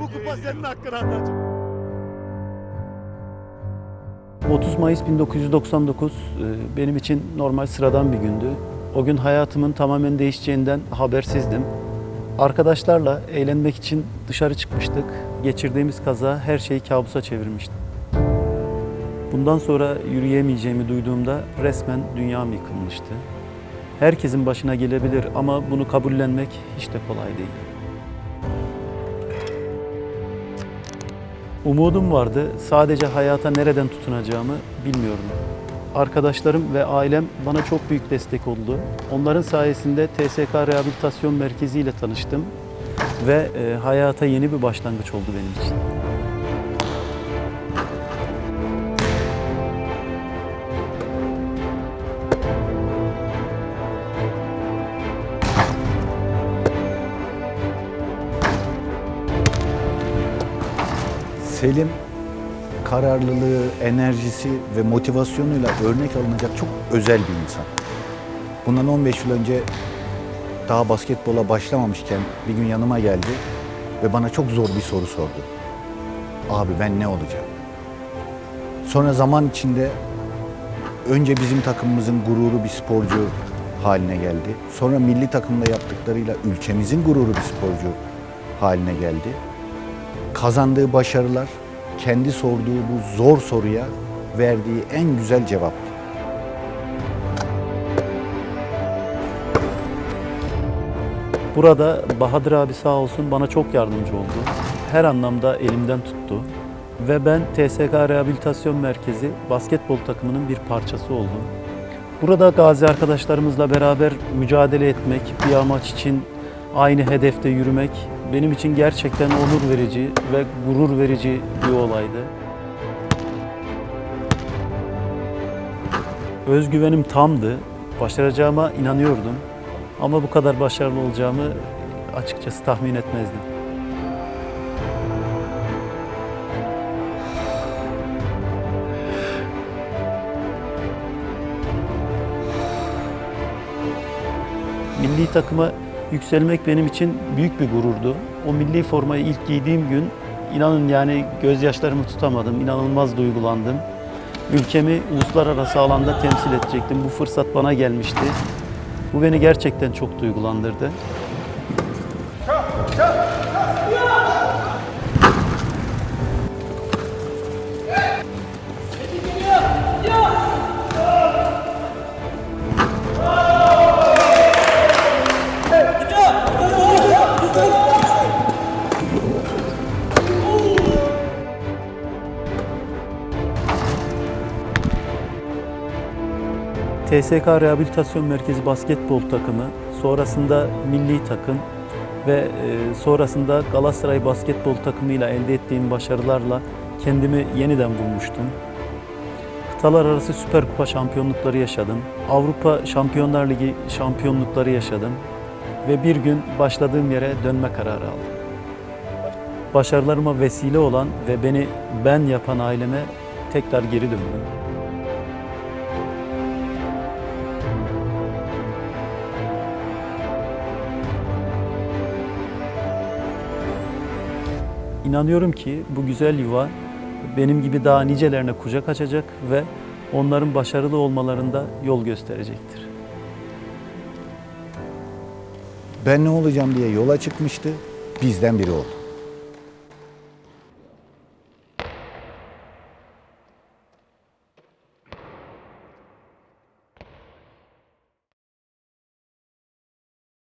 Bu kupa senin hakkın anacığım. 30 Mayıs 1999 e, benim için normal sıradan bir gündü. O gün hayatımın tamamen değişeceğinden habersizdim. Arkadaşlarla eğlenmek için dışarı çıkmıştık. Geçirdiğimiz kaza her şeyi kabusa çevirmişti. Bundan sonra yürüyemeyeceğimi duyduğumda resmen dünyam yıkılmıştı. Herkesin başına gelebilir ama bunu kabullenmek hiç de kolay değil. Umudum vardı. Sadece hayata nereden tutunacağımı bilmiyorum. Arkadaşlarım ve ailem bana çok büyük destek oldu. Onların sayesinde TSK Rehabilitasyon Merkezi ile tanıştım ve e, hayata yeni bir başlangıç oldu benim için. Selim kararlılığı, enerjisi ve motivasyonuyla örnek alınacak çok özel bir insan. Bundan 15 yıl önce daha basketbola başlamamışken bir gün yanıma geldi ve bana çok zor bir soru sordu. Abi ben ne olacağım? Sonra zaman içinde önce bizim takımımızın gururu bir sporcu haline geldi. Sonra milli takımda yaptıklarıyla ülkemizin gururu bir sporcu haline geldi kazandığı başarılar kendi sorduğu bu zor soruya verdiği en güzel cevaptı. Burada Bahadır abi sağ olsun bana çok yardımcı oldu. Her anlamda elimden tuttu. Ve ben TSK Rehabilitasyon Merkezi basketbol takımının bir parçası oldum. Burada gazi arkadaşlarımızla beraber mücadele etmek, bir amaç için aynı hedefte yürümek benim için gerçekten onur verici ve gurur verici bir olaydı. Özgüvenim tamdı. Başaracağıma inanıyordum. Ama bu kadar başarılı olacağımı açıkçası tahmin etmezdim. Milli takıma yükselmek benim için büyük bir gururdu. O milli formayı ilk giydiğim gün inanın yani gözyaşlarımı tutamadım. İnanılmaz duygulandım. Ülkemi uluslararası alanda temsil edecektim. Bu fırsat bana gelmişti. Bu beni gerçekten çok duygulandırdı. TSK Rehabilitasyon Merkezi basketbol takımı, sonrasında milli takım ve e, sonrasında Galatasaray basketbol takımıyla elde ettiğim başarılarla kendimi yeniden bulmuştum. Kıtalar arası Süper Kupa şampiyonlukları yaşadım. Avrupa Şampiyonlar Ligi şampiyonlukları yaşadım. Ve bir gün başladığım yere dönme kararı aldım. Başarılarıma vesile olan ve beni ben yapan aileme tekrar geri döndüm. İnanıyorum ki bu güzel yuva benim gibi daha nicelerine kucak açacak ve onların başarılı olmalarında yol gösterecektir. Ben ne olacağım diye yola çıkmıştı, bizden biri oldu.